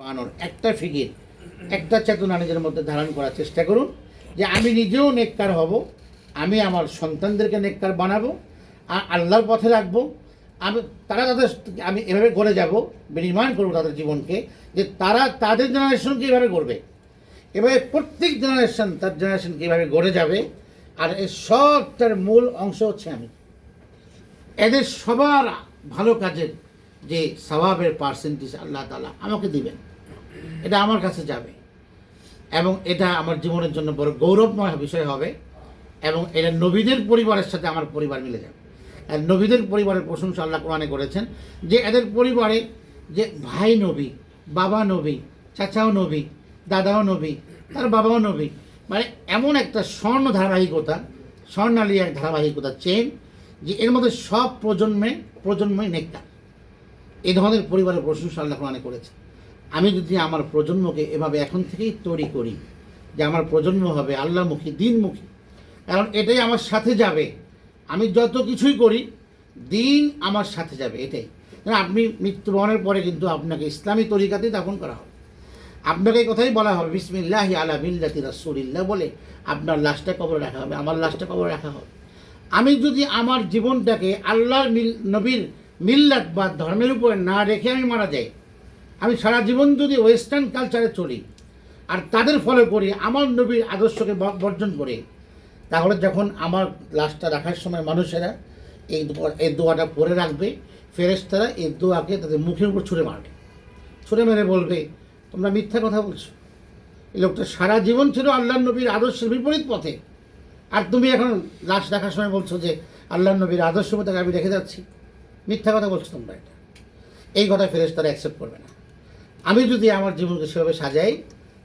বানানোর একটা ফিকির একটা চেতনা নিজের মধ্যে ধারণ করার চেষ্টা করুন যে আমি নিজেও নেককার হব, আমি আমার সন্তানদেরকে নেককার বানাবো আর আল্লাহর পথে রাখব, আমি তারা তাদের আমি এভাবে গড়ে যাব বিনিময় করব তাদের জীবনকে, যে তারা তাদের জেনারেশনকে এভাবে গড়বে। এভাবে প্রত্যেক জেনারেশন তার জেনারেশনকে এভাবে গড়ে যাবে, আর এই সবটার মূল অংশ হচ্ছে আমি। এদের সবার ভালো কাজের যে স্বভাবের পার্সেন্টেজ আল্লাহ তালা আমাকে দিবেন। এটা আমার কাছে যাবে। এবং এটা আমার জীবনের জন্য বড় গৌরবময় বিষয় হবে এবং এটা নবীদের পরিবারের সাথে আমার পরিবার মিলে যাবে। আর নবীদের পরিবারের প্রশংসা আল্লাহ কোরআনে করেছেন যে এদের পরিবারে যে ভাই নবী, বাবা নবী, চাচাও নবী, দাদাও নবী, তার বাবাও নবী মানে এমন একটা স্বর্ণ ধারাবাহিকতা স্বর্ণালী এক ধারাবাহিকতা চেন যে এর মধ্যে সব প্রজন্মে, প্রজন্মই নেকটা এই ধরনের পরিবারের প্রশংসা আল্লাহ কোরআনে করেছে আমি যদি আমার প্রজন্মকে এভাবে এখন থেকেই তৈরি করি, যে আমার প্রজন্ম হবে আল্লাহমুখী, দিনমুখী, কারণ এটাই আমার সাথে যাবে। আমি যত কিছুই করি, দিন আমার সাথে যাবে, এটাই। আপনি মৃত্যুবরণের পরে কিন্তু আপনাকে ইসলামী তরিকাতেই দাফন করা হবে। আপনাকে এই কথাই বলা হবে, বিসমিল্লাহি আলা মিল্লাতি রাসূলিল্লাহ বলে আপনার লাশটা কবরে রাখা হবে, আমার লাশটা কবরে রাখা হবে। আমি যদি আমার জীবনটাকে আল্লাহর মিল, নবীর মিল্লাত বা ধর্মের উপরে না রেখে আমি মারা যাই আমি সারা জীবন যদি ওয়েস্টার্ন কালচারে চলি, আর তাদের ফলো করি, আমার নবীর আদর্শকে বর্জন করে, তাহলে যখন আমার লাশটা রাখার সময় মানুষেরা এই এই দোয়াটা পরে রাখবে, ফেরেশতারা এই দোয়াকে তাদের মুখের উপর ছুঁড়ে মারবে। ছুঁড়ে মেরে বলবে, তোমরা মিথ্যা কথা বলছো। এই লোকটা সারা জীবন ছিল আল্লাহ নবীর আদর্শের বিপরীত পথে। আর তুমি এখন লাশ দেখার সময় বলছো যে আল্লাহ নবীর আদর্শ মতো আমি রেখে যাচ্ছি। মিথ্যা কথা বলছো তোমরা এটা। এই কথা ফেরেস তারা অ্যাকসেপ্ট করবে না। আমি যদি আমার জীবনকে সেভাবে সাজাই,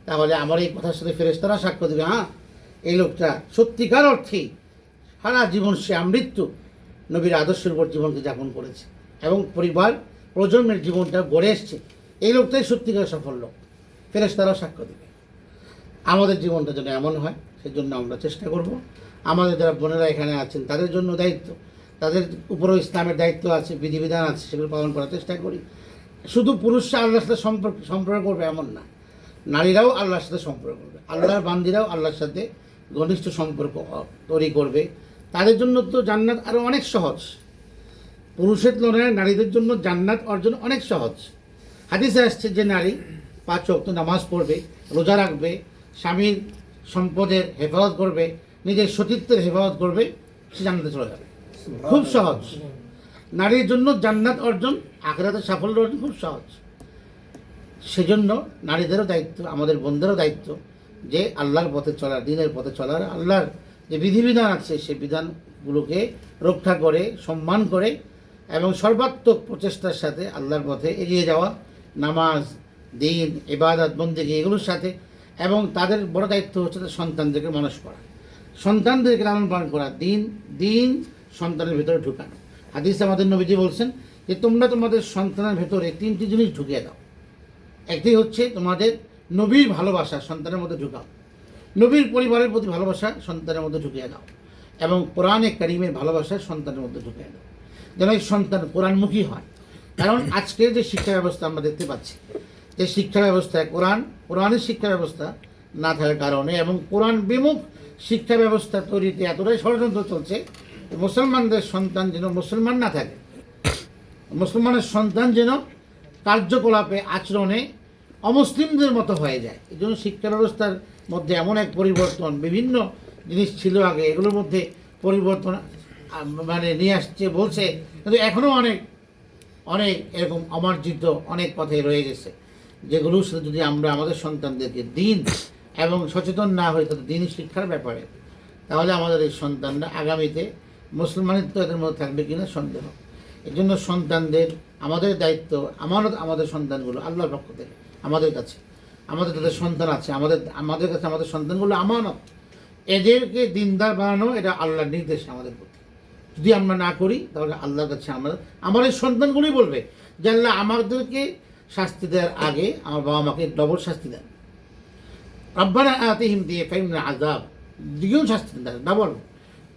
তাহলে আমার এই কথার সাথে ফেরেস তারা সাক্ষ্য দেবে হ্যাঁ এই লোকটা সত্যিকার অর্থেই সারা জীবন সে আমৃত্যু নবীর আদর্শের উপর জীবনকে যাপন করেছে এবং পরিবার, প্রজন্মের জীবনটা গড়ে এসছে। এই লোকটাই সত্যিকার সফল লোক ফেরেস তারাও সাক্ষ্য দেবে। আমাদের জীবনটা যেন এমন হয়, সেজন্য আমরা চেষ্টা করব। আমাদের যারা বোনেরা এখানে আছেন, তাদের জন্য দায়িত্ব। তাদের উপরেও ইসলামের দায়িত্ব আছে, বিধিবিধান আছে, সেগুলো পালন করার চেষ্টা করি। শুধু পুরুষরা আল্লাহর সাথে সম্পর্ক সম্পর্ক করবে এমন না। নারীরাও আল্লাহর সাথে সম্পর্ক করবে। আল্লাহর বান্দিরাও আল্লাহর সাথে ঘনিষ্ঠ সম্পর্ক তৈরি করবে। তাদের জন্য তো জান্নাত আরও অনেক সহজ। পুরুষের তুলনায় নারীদের জন্য জান্নাত অর্জন অনেক সহজ। হাদিসে আসছে যে নারী পাঁচ ওয়াক্ত নামাজ পড়বে, রোজা রাখবে, স্বামীর সম্পদের হেফাজত করবে, নিজের সতীত্বের হেফাজত করবে, সে জান্নাতে চলে যাবে। খুব সহজ। নারীর জন্য জান্নাত অর্জন আখেরাতে সাফল্য অর্জন খুব সহজ। সেজন্য নারীদেরও দায়িত্ব, আমাদের বোনদেরও দায়িত্ব যে আল্লাহর পথে চলার দিনের পথে চলার আল্লাহর যে বিধিবিধান আছে সেই বিধানগুলোকে রক্ষা করে, সম্মান করে এবং সর্বাত্মক প্রচেষ্টার সাথে আল্লাহর পথে এগিয়ে যাওয়া, নামাজ, দিন, ইবাদত, বন্দিগি এগুলোর সাথে এবং তাদের বড় দায়িত্ব হচ্ছে তাদের সন্তানদেরকে মানুষ করা। সন্তানদেরকে লালন পালন করা, দিন দিন সন্তানের ভিতরে ঢুকানো। হাদিস আমাদের নবীজি বলছেন যে তোমরা তোমাদের সন্তানের ভেতরে তিনটি জিনিস ঢুকিয়ে দাও। একটি হচ্ছে তোমাদের নবীর ভালোবাসা সন্তানের মধ্যে ঢুকাও। নবীর পরিবারের প্রতি ভালোবাসা সন্তানের মধ্যে ঢুকিয়ে দাও এবং কোরআনে কারিমের ভালোবাসা সন্তানের মধ্যে ঢুকিয়ে দাও। যেন এই সন্তান কোরআনমুখী হয়। কারণ আজকের যে শিক্ষা ব্যবস্থা আমরা দেখতে পাচ্ছি, যে শিক্ষা ব্যবস্থায় কোরআন, কোরআনের শিক্ষা ব্যবস্থা না থাকার কারণে এবং কোরআন বিমুখ শিক্ষা ব্যবস্থা তৈরিতে এতটাই ষড়যন্ত্র চলছে মুসলমানদের সন্তান যেন মুসলমান না থাকে। মুসলমানের সন্তান যেন কার্যকলাপে, আচরণে অমুসলিমদের মতো হয়ে যায়। এই জন্য শিক্ষা ব্যবস্থার মধ্যে এমন এক পরিবর্তন, বিভিন্ন জিনিস ছিল আগে, এগুলোর মধ্যে পরিবর্তন মানে নিয়ে আসছে, বলছে, কিন্তু এখনও অনেক অনেক এরকম অমার্জিত অনেক পথে রয়ে গেছে। যেগুলোর সাথে যদি আমরা আমাদের সন্তানদেরকে দিন এবং সচেতন না হই তাদের দিন শিক্ষার ব্যাপারে। তাহলে আমাদের এই সন্তানরা আগামীতে মুসলমানিত্ব এদের মধ্যে থাকবে কিনা সন্দেহ। এই জন্য সন্তানদের, আমাদের দায়িত্ব, আমানত আমাদের সন্তানগুলো, আল্লাহর পক্ষ থেকে, আমাদের কাছে। আমাদের তাদের সন্তান আছে, আমাদের আমাদের কাছে আমাদের সন্তানগুলো আমানত। এদেরকে দিনদার বানানো, এটা আল্লাহর নির্দেশ আমাদের প্রতি। যদি আমরা না করি, তাহলে আল্লাহর কাছে আমরা আমার এই সন্তানগুলোই বলবে যে আল্লাহ আমাদেরকে শাস্তি দেওয়ার আগে আমার বাবা মাকে ডবল শাস্তি দেন। রব্বানা আতিহিম দিয়ে ফাইমনা আজাব দ্বিগুণ শাস্তি দেন ডবল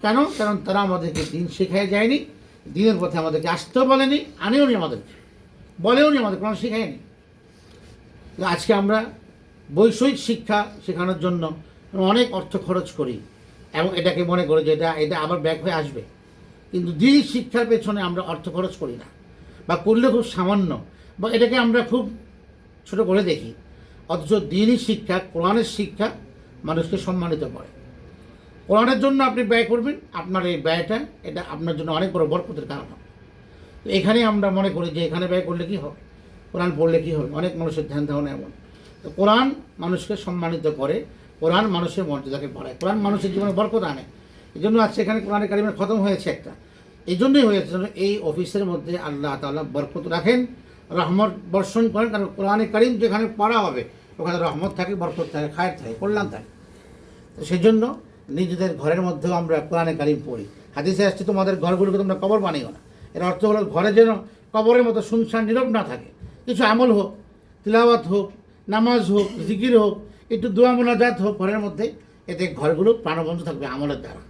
কেন? কারণ তারা আমাদেরকে দিন শেখায় যায়নি, দিনের পথে আমাদেরকে আসতেও বলেনি, আনেও নি আমাদেরকে। বলেও নি আমাদের কোনো শেখায়নি। আজকে আমরা বৈষয়িক শিক্ষা শেখানোর জন্য অনেক অর্থ খরচ করি এবং এটাকে মনে করি যে এটা এটা আবার ব্যাক হয়ে আসবে। কিন্তু দিন শিক্ষার পেছনে আমরা অর্থ খরচ করি না বা করলে খুব সামান্য বা এটাকে আমরা খুব ছোট করে দেখি। অথচ দিনই শিক্ষা, কোরআনের শিক্ষা মানুষকে সম্মানিত করে। কোরআনের জন্য আপনি ব্যয় করবেন, আপনার এই ব্যয়টা, এটা আপনার জন্য অনেক বড় বরকতের কারণ হবে। তো এখানে আমরা মনে করি যে এখানে ব্যয় করলে কি হবে? কোরআন পড়লে কি হবে? অনেক মানুষের ধ্যান ধারণা এমন। তো কোরআন মানুষকে সম্মানিত করে, কোরআন মানুষের মর্যাদাকে বাড়ায়। কোরআন মানুষের জীবনে বরকত আনে। এই জন্য আজকে এখানে কোরআনে কারিমের খতম হয়েছে একটা। এই জন্যই হয়েছে এই অফিসের মধ্যে আল্লাহ তাআলা বরকত রাখেন, রহমত বর্ষণ করেন। কারণ কোরআনে কারিম যেখানে পড়া হবে, ওখানে রহমত থাকে, বরকত থাকে, খায়ের থাকে, কল্যাণ থাকে। তো সেই জন্য নিজেদের ঘরের মধ্যেও আমরা কোরআনে কারিম পড়ি। হাদিসে আসছে তোমাদের ঘরগুলোকে তোমরা কবর বানিও না। এর অর্থ হলো ঘরে যেন কবরের মতো শুনশান নীরব না থাকে। কিছু আমল হোক তিলাওয়াত হোক নামাজ হোক জিকির হোক একটু দোয়া মোনাজাত হোক ঘরের মধ্যে এতে ঘরগুলো প্রাণবন্ধ থাকবে আমলের দ্বারা।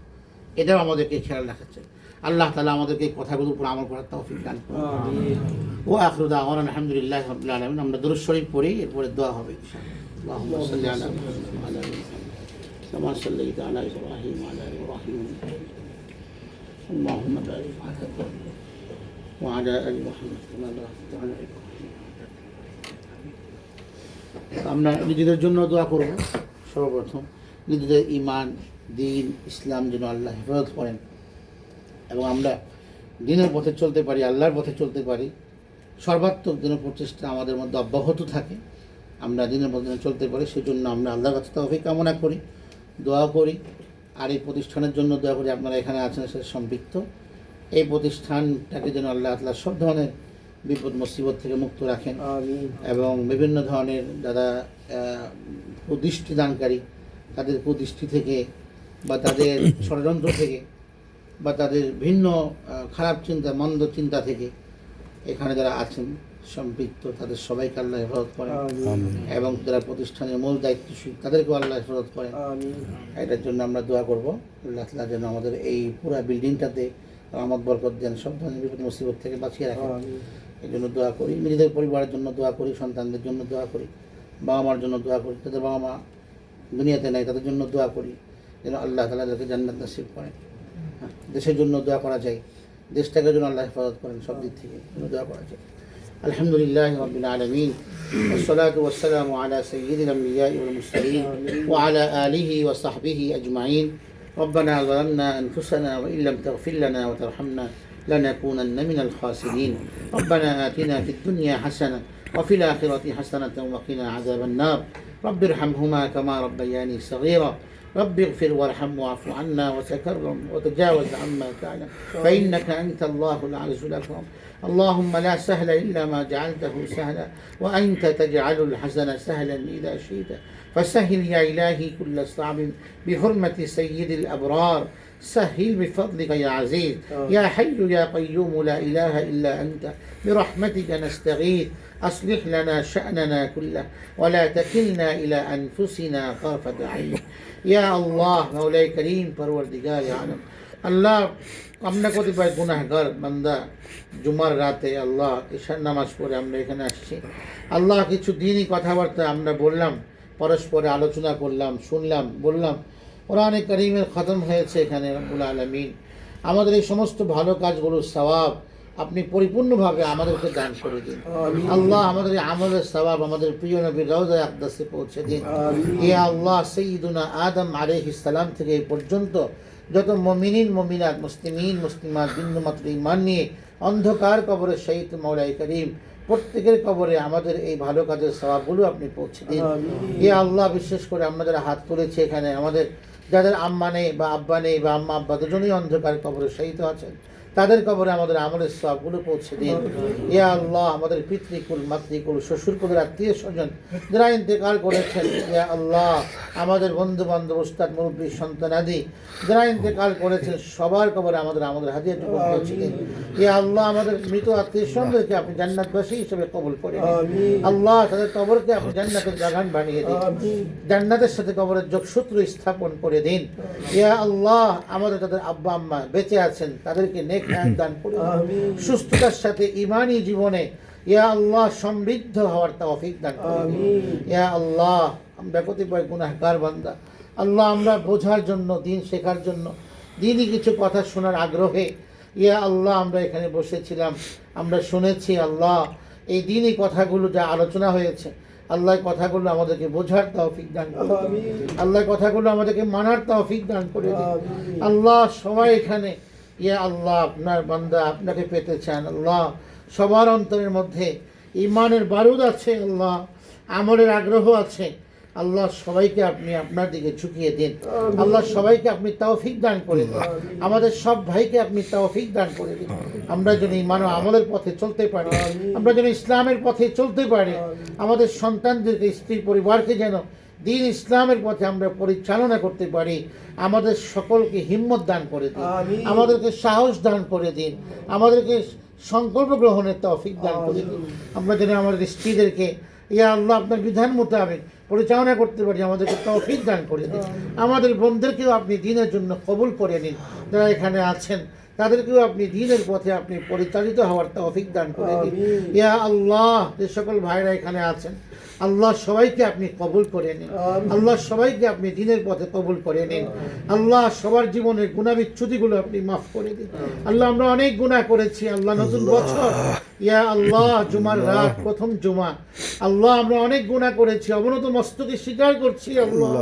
এটাও আমাদেরকে খেয়াল রাখাচ্ছে। আল্লাহ তালা আমাদেরকে এই কথাগুলো উপর আমল করার তৌফিক দান ও আখরুদা আমার আলহামদুলিল্লাহ আলম আমরা দুরুদ শরীফ পড়ি এরপরে দোয়া হবে আল্লাহ كما صليت على ابراهيم وعلى ال ابراهيم اللهم بارك على محمد وعلى ال محمد كما باركت على ابراهيم আমরা নিজেদের জন্য দোয়া করব সর্বপ্রথম নিজেদের ইমান দিন ইসলাম যেন আল্লাহ হেফাজত করেন এবং আমরা দিনের পথে চলতে পারি আল্লাহর পথে চলতে পারি সর্বাত্মক যেন প্রচেষ্টা আমাদের মধ্যে অব্যাহত থাকে আমরা দিনের পথে যেন চলতে পারি সেই জন্য আমরা আল্লাহর কাছে তৌফিক কামনা করি দোয়া করি। আর এই প্রতিষ্ঠানের জন্য দোয়া করি আপনারা এখানে আছেন সাথে সম্পৃক্ত। এই প্রতিষ্ঠানটাকে যেন আল্লাহ আল্লাহ সব ধরনের বিপদ মুসিবত থেকে মুক্ত রাখেন। এবং বিভিন্ন ধরনের যারা কুদৃষ্টি দানকারী তাদের কুদৃষ্টি থেকে বা তাদের ষড়যন্ত্র থেকে বা তাদের ভিন্ন খারাপ চিন্তা মন্দ চিন্তা থেকে এখানে যারা আছেন সম্পৃক্ত তাদের সবাইকে আল্লাহ হেফাজত করেন। এবং যারা প্রতিষ্ঠানের মূল দায়িত্বশীল তাদেরকেও আল্লাহ হেফাজত করেন। এটার জন্য আমরা দোয়া করব আল্লাহ তালা যেন আমাদের এই পুরো বিল্ডিংটাতে রহমত বরকত দেন সব ধরনের বিপদ মুসিবত থেকে বাঁচিয়ে রাখেন। এই জন্য দোয়া করি নিজেদের পরিবারের জন্য দোয়া করি সন্তানদের জন্য দোয়া করি বাবা মার জন্য দোয়া করি তাদের বাবা মা দুনিয়াতে নাই তাদের জন্য দোয়া করি যেন আল্লাহ তালা যাতে জান্নাত নাসিব করেন। হ্যাঁ, দেশের জন্য দোয়া করা যায় দেশটাকে যেন আল্লাহ হেফাজত করেন সব দিক থেকে যেন দোয়া করা যায়। الحمد لله رب العالمين والصلاة والسلام على سيد الأنبياء والمرسلين وعلى آله وصحبه أجمعين. ربنا ظلمنا أنفسنا وإن لم تغفر لنا وترحمنا لنكونن من الخاسرين. ربنا آتنا في الدنيا حسنة وفي الآخرة حسنة وقنا عذاب النار. رب ارحمهما كما ربياني صغيرا. رب اغفر وارحم واعف عنا وتكرم وتجاوز عما كان. فإنك أنت الله العز الأكرم. اللهم لا سهل إلا ما جعلته سهلا وأنت تجعل الحزن سهلا إذا شئت. فسهل يا إلهي كل صعب بحرمة سيد الأبرار. سهل بفضلك يا عزيز. يا حي يا قيوم لا إله إلا أنت. برحمتك نستغيث. أصلح لنا شأننا كله ولا تكلنا إلى أنفسنا طرفة عين يا الله مولاي كريم پروردگار عالم আল্লাহ আমরা কতিপয় গুনাহগার বান্দা জুমার রাতে আল্লাহ ঈশার নামাজ পড়ে আমরা এখানে আসছি আল্লাহ কিছু দিনই কথাবার্তা আমরা বললাম পরস্পরে আলোচনা করলাম শুনলাম বললাম কোরআনে করিমের খতম হয়েছে এখানে রব্বুল আলমিন আমাদের এই সমস্ত ভালো কাজগুলোর সওয়াব আপনি পরিপূর্ণভাবে আমাদেরকে দান করে দিন। আল্লাহ আমাদের আমলের সওয়াব আমাদের প্রিয় নবীর রওজা আকদাসে পৌঁছে দিন। ইয়া আল্লাহ সঈদুনা আদম আলাইহিস সালাম থেকে এই পর্যন্ত যত মমিনিন মমিনাত মুসলিমিন মুসলিমাত বিন্দু মাত্র ইমান নিয়ে অন্ধকার কবরের শহীদ মৌলাই করিম প্রত্যেকের কবরে আমাদের এই ভালো কাজের স্বভাবগুলো আপনি পৌঁছে দিন। এ আল্লাহ বিশেষ করে আমাদের হাত তুলেছে এখানে। আমাদের যাদের আম্মা নেই বা আব্বা নেই বা আম্মা আব্বা দুজনেই অন্ধকার কবরে শহীদ আছেন তাদের কবরে আমাদের আমলের সবগুলো পৌঁছে দিন। এ আল্লাহ আমাদের পিতৃকুল মাতৃকুল শ্বশুর শ্বশুরকুলের আত্মীয় স্বজন যারা ইন্তেকাল করেছেন এ আল্লাহ আমাদের বন্ধু বান্ধব উস্তাদ মুরব্বী সন্তানাদি যারা ইন্তেকাল করেছেন সবার কবরে আমাদের আমাদের হাতিয়াটুকু পৌঁছে দিন। এ আল্লাহ আমাদের মৃত আত্মীয় স্বজনদেরকে আপনি জান্নাতবাসী হিসেবে কবল করে আল্লাহ তাদের কবরকে আপনি জান্নাতের জাগান বানিয়ে দিন। জান্নাতের সাথে কবরের যোগসূত্র স্থাপন করে দিন। ইয়া আল্লাহ আমাদের তাদের আব্বা আম্মা বেঁচে আছেন তাদেরকে নেক হায়াত দান করুন সুস্থতার সাথে ইমানি জীবনে ইয়া আল্লাহ সমৃদ্ধ হওয়ার তৌফিক দান ইয়া আল্লাহ আমরা কতিপয় গুনাহগার বান্দা। আল্লাহ আমরা বোঝার জন্য দিন শেখার জন্য দিনই কিছু কথা শোনার আগ্রহে ইয়া আল্লাহ আমরা এখানে বসেছিলাম। আমরা শুনেছি আল্লাহ এই দিনই কথাগুলো যা আলোচনা হয়েছে আল্লাহ কথাগুলো আমাদেরকে বোঝার তৌফিক দান করে আল্লাহ কথাগুলো আমাদেরকে মানার তৌফিক দান করে আল্লাহ সবাই এখানে ইয়া আল্লাহ আপনার বান্দা আপনাকে পেতে চান আল্লাহ। সবার অন্তরের মধ্যে ইমানের বারুদ আছে আল্লাহ। আমলের আগ্রহ আছে। আল্লাহ সবাইকে আপনি আপনার দিকে ঝুঁকিয়ে দিন। আল্লাহ সবাইকে আপনি তৌফিক দান করে দিন। আমাদের সব ভাইকে আপনি তৌফিক দান করে দিন। আমরা যেন ইমান ও আমলের পথে চলতে পারি। আমরা যেন ইসলামের পথে চলতে পারি। আমাদের সন্তানদেরকে স্ত্রী পরিবারকে যেন দিন ইসলামের পথে আমরা পরিচালনা করতে পারি। আমাদের সকলকে হিম্মত দান করে দিন। আমাদেরকে সাহস দান করে দিন। আমাদেরকে সংকল্প গ্রহণের তৌফিক দান করে দিন। আমরা যেন আমাদের স্ত্রীদেরকে ইয়া আল্লাহ আপনার বিধান মোতাবেক পরিচালনা করতে পারি আমাদেরকে তৌফিক দান করে দিন। আমাদের বোনদেরকেও আপনি দিনের জন্য কবুল করে নিন। যারা এখানে আছেন তাদেরকেও আপনি দিনের পথে আপনি পরিচালিত হওয়ার তৌফিক দান করে দিন। ইয়া আল্লাহ যে সকল ভাইরা এখানে আছেন আল্লাহ সবাইকে আপনি কবুল করে নিন। আল্লাহ সবাইকে আপনি দিনের পথে কবুল করে নিন। আল্লাহ সবার জীবনের গুণাবিচ্ছুতিগুলো আপনি মাফ করে দিন। আল্লাহ আমরা অনেক গুনাহ করেছি। আল্লাহ নতুন বছর। ইয়া আল্লাহ জুমার রাত প্রথম জুমা। আল্লাহ আমরা অনেক গুনাহ করেছি। অবনত মস্তকে স্বীকার করছি আল্লাহ।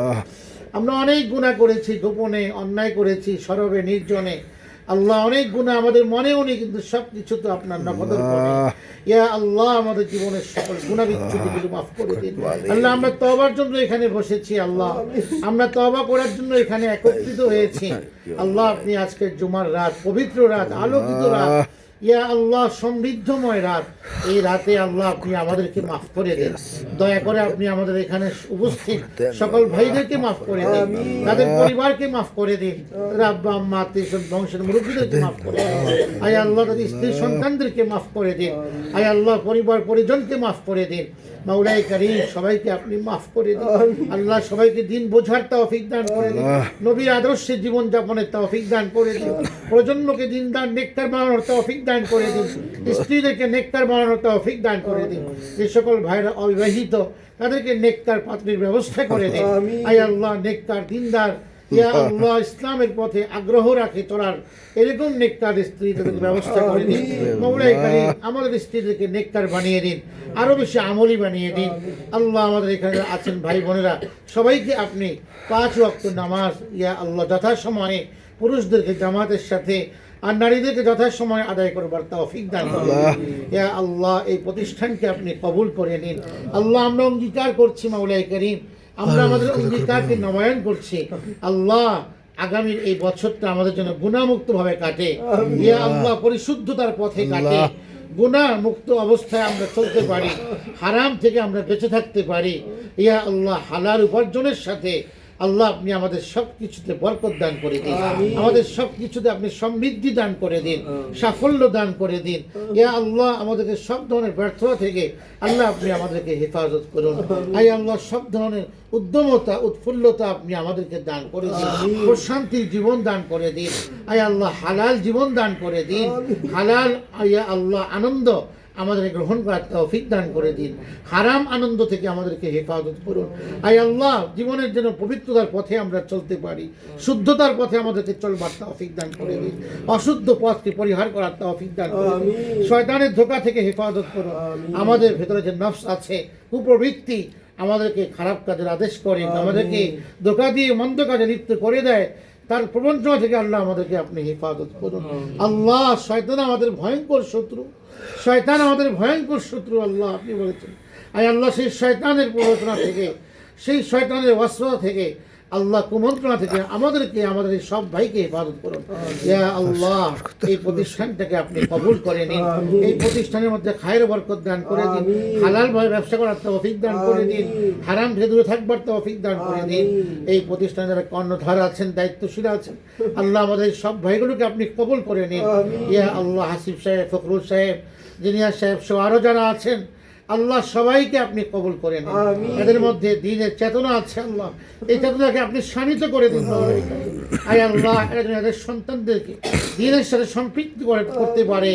আমরা অনেক গুনাহ করেছি। গোপনে অন্যায় করেছি। সরবে নির্জনে। আল্লাহ অনেক গুণা আমাদের মনেও নেই কিন্তু সব কিছু তো আপনার নকদ ইয়া আল্লাহ আমাদের জীবনের সকল গুণা বিচ্ছুতিগুলো মাফ করে দিন। আল্লাহ আমরা তবার জন্য এখানে বসেছি আল্লাহ। আমরা তবা করার জন্য এখানে একত্রিত হয়েছি। আল্লাহ। আপনি আজকের জুমার রাত পবিত্র রাত আলোকিত রাত। ইয়া আল্লাহ সমৃদ্ধময় রাত। এই রাতে আল্লাহ আপনি আমাদেরকে মাফ করে দেন। দয়া করে আপনি আমাদের এখানে উপস্থিত সকল ভাইদেরকে মাফ করে দিন। তাদের পরিবারকে মাফ করে দিন। রাব্বা আম্মা আত্মীয় বংশের মুরব্বীদেরকে মাফ করে দিন। আয় আল্লাহ তাদের স্ত্রী সন্তানদেরকে মাফ করে দিন। আয় আল্লাহ পরিবার পরিজনকে মাফ করে দিন। মাওলাই করিম সবাইকে আপনি মাফ করে দিন। আল্লাহ। সবাইকে দিন বোঝার তৌফিক দান করে দিন। নবীর আদর্শে জীবন যাপনের তৌফিক দান করে দিন। প্রজন্মকে দিনদার নেককার বানানোর তৌফিক দান করে দিন। স্ত্রীদেরকে নেককার বানানোর তৌফিক দান করে দিন। যে সকল ভাইরা অবিবাহিত তাদেরকে নেককার পাত্রের ব্যবস্থা করে দিন। আয় আল্লাহ নেককার দিনদার ইয়া আল্লাহ ইসলামের পথে আগ্রহ রাখে তোরার। এরকম নেককার স্ত্রী তাদেরকে ব্যবস্থা করে দিন। মৌলাই কারিম আমাদের স্ত্রীদেরকে নেককার বানিয়ে দিন। আরও বেশি আমলি বানিয়ে দিন। আল্লাহ আমাদের এখানে আছেন ভাই বোনেরা। সবাইকে আপনি পাঁচ ওয়াক্ত নামাজ ইয়া আল্লাহ যথাসময়ে পুরুষদেরকে জামাতের সাথে আর নারীদেরকে যথাসময়ে আদায় করবার তৌফিক দান ইয়া আল্লাহ এই প্রতিষ্ঠানকে আপনি কবুল করে নিন। আল্লাহ আমরা অঙ্গীকার করছি মাওলাই করিম। আমরা আমাদের অঙ্গীকারকে নবায়ন করছি। আল্লাহ আগামীর এই বছরটা আমাদের জন্য গুণামুক্ত ভাবে কাটে ইয়া আল্লাহ পরিশুদ্ধতার পথে কাটে। গুণা মুক্ত অবস্থায় আমরা চলতে পারি। হারাম থেকে আমরা বেঁচে থাকতে পারি। ইয়া আল্লাহ হালাল উপার্জনের সাথে আল্লাহ আপনি আমাদের সব কিছুতে বরকত দান করে দিন। আমাদের সব কিছুতে আপনি সমৃদ্ধি দান করে দিন সাফল্য দান করে দিন। ইয়া আল্লাহ আমাদেরকে সব ধরনের ব্যর্থতা থেকে আল্লাহ আপনি আমাদেরকে হেফাজত করুন। আই আল্লাহ সব ধরনের উদ্যমতা উৎফুল্লতা আপনি আমাদেরকে দান করে দিন। প্রশান্তির জীবন দান করে দিন। আই আল্লাহ হালাল জীবন দান করে দিন। হালাল আয়া আল্লাহ আনন্দ আমাদের গ্রহণ করার তৌফিক দান করে দিন। হারাম আনন্দ থেকে আমাদেরকে হেফাজত করুন। আই আল্লাহ জীবনের জন্য পবিত্রতার পথে আমরা চলতে পারি। শুদ্ধতার পথে আমাদেরকে চলবার তৌফিক দান করে দিন। অশুদ্ধ পথকে পরিহার করার তৌফিক দান করে দিন। শয়তানের ধোকা থেকে হেফাজত করুন। আমাদের ভেতরে যে নফস আছে কুপ্রবৃত্তি আমাদেরকে খারাপ কাজের আদেশ করে আমাদেরকে ধোকা দিয়ে মন্দ কাজে লিপ্ত করে দেয় তার প্রবঞ্চনা থেকে আল্লাহ আমাদেরকে আপনি হেফাজত করুন। আল্লাহ শয়তান আমাদের ভয়ঙ্কর শত্রু। শয়তান আমাদের ভয়ঙ্কর শত্রু, আল্লাহ আপনি বলেছেন। আর আল্লাহ, সেই শয়তানের প্ররোচনা থেকে, সেই শয়তানের অস্ত্র থেকে আল্লাহ কুমন্ত্রণা থেকে আমাদেরকে আমাদের এই সব ভাইকে হেফাজত করুন। ইয়া আল্লাহ এই প্রতিষ্ঠানটাকে আপনি কবুল করে নিন এই প্রতিষ্ঠানের মধ্যে খায়ের বরকত দান করে দিন। আমিন। হালাল ভাবে ব্যবসা করার তো তৌফিক দান করে দিন। হারাম থেকে দূরে থাকবার তৌফিক দান করে দিন। এই প্রতিষ্ঠানে যারা কর্ণধার আছেন দায়িত্বশীল আছেন আল্লাহ আমাদের এই সব ভাইগুলোকে আপনি কবুল করে নিন। ইয়া আল্লাহ হাসিফ সাহেব ফখরুল সাহেব জিনিয়া সাহেব সহ আরও যারা আছেন আল্লাহ সবাইকে আপনি কবুল করে নিন। এদের মধ্যে দিনের চেতনা আছে আল্লাহ। এই চেতনাকে আপনি শানিত করে দিন। আয় আল্লাহ এদের সন্তানদেরকে দিনের সাথে সম্পৃক্ত করে করতে পারে।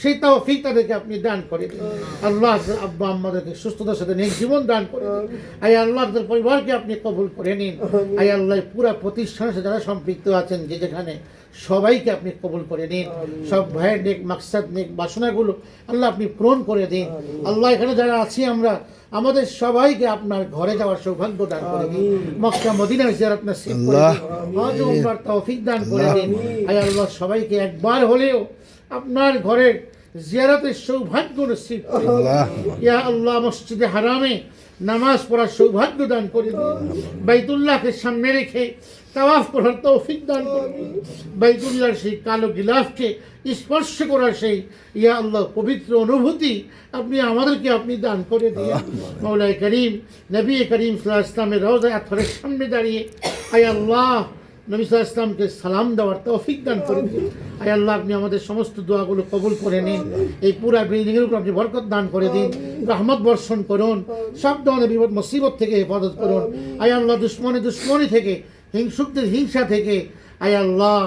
সেই তৌফিক তাদেরকে আপনি দান করে দিন। আল্লাহ আব্বা আম্মাদেরকে সুস্থতার সাথে নেক জীবন দান করে দিন। আয় আল্লাহ তাদের পরিবারকে আপনি কবুল করে নিন। আয় আল্লাহ পুরা প্রতিষ্ঠানের সাথে যারা সম্পৃক্ত আছেন যে যেখানে সবাইকে আপনি কবুল করে নিন। সব ভাইয়ের নেক মাকসাদ নেক বাসনাগুলো আল্লাহ আপনি পূরণ করে দিন। আল্লাহ এখানে যারা আছি আমরা আমাদের সবাইকে আপনার ঘরে যাওয়ার সৌভাগ্য দান করে দিন। মক্কা মদিনার জিয়ারত নসিব করে দিন। হজ উমরার তৌফিক দান করে দিন। আয় আল্লাহ সবাইকে একবার হলেও আপনার ঘরের জিয়ারতের সৌভাগ্য নসিব করে দিন। ইয়া আল্লাহ মসজিদে হারামে নামাজ পড়ার সৌভাগ্য দান করে দিন। বাইতুল্লাহকে সামনে রেখে তাওয়াফ করার তৌফিক দান দিন সেই কালো গিলাফকে স্পর্শ করার সেই ইয়া আল্লাহ পবিত্র অনুভূতি আপনি আমাদেরকে আপনি দান করে দিন মৌলাই করিম নবী করিম সাল্লাহ ইসলামের রওজা আথরের সামনে দাঁড়িয়ে আয় আল্লাহ নবী সাল্লাহ ইসলামকে সালাম দেওয়ার তৌফিক দান করে দিন আয় আল্লাহ আপনি আমাদের সমস্ত দোয়াগুলো কবুল করে নিন। এই পুরা বিল্ডিং এর উপর আপনি বরকত দান করে দিন। রহমত বর্ষণ করুন। সব ধরনের বিপদ মুসিবত থেকে হেফাজত করুন। আয় আল্লাহ দুশ্মনে দুশ্মনী থেকে হিংসুকদের হিংসা থেকে আয় আল্লাহ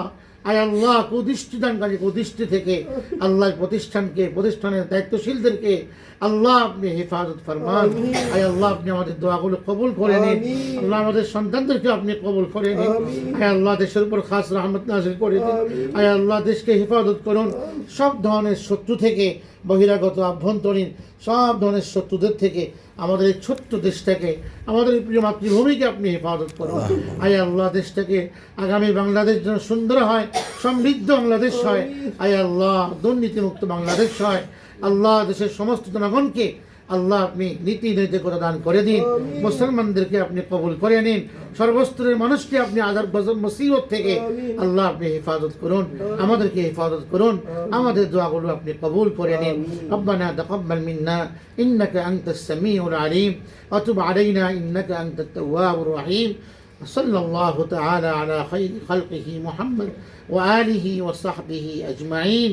আয় আল্লাহ কুদৃষ্টি দানকারী কুদৃষ্টি থেকে আল্লাহ প্রতিষ্ঠানকে প্রতিষ্ঠানের দায়িত্বশীলদেরকে আল্লাহ আপনি হেফাজত ফরমান। আয় আল্লাহ আপনি আমাদের দোয়াগুলো কবুল করে নিন। আল্লাহ আমাদের সন্তানদেরকে আপনি কবুল করে নিন। আয় আল্লাহ দেশের উপর খাস রহমত নাজিল করে দিন। আয় আল্লাহ দেশকে হেফাজত করুন। সব ধরনের শত্রু থেকে বহিরাগত আভ্যন্তরীণ সব ধরনের শত্রুদের থেকে আমাদের এই ছোট্ট দেশটাকে আমাদের এই প্রিয় মাতৃভূমিকে আপনি হেফাজত করুন। আয় আল্লাহ দেশটাকে আগামী বাংলাদেশ যেন সুন্দর হয় সমৃদ্ধ বাংলাদেশ হয়। আয় আল্লাহ দুর্নীতিমুক্ত বাংলাদেশ হয়। আল্লাহ দেশের সমস্ত জনগণকে আল্লাহ আপনি নীতি নৈতিকতা দান করে দিন মুসলমানদেরকে আপনি কবুল করে নিন সর্বস্তরের মানুষকে আপনি আজাব গজব মুসিবত থেকে আল্লাহ আপনি হেফাজত করুন আমাদেরকে হেফাজত করুন আমাদের দোয়াগুলো আপনি কবুল করে নিন ربنا تقبل منا إنك أنت السميع العليم وتب علينا إنك أنت التواب الرحيم صلى الله تعالى على خير خلقه محمد وآله وصحبه أجمعين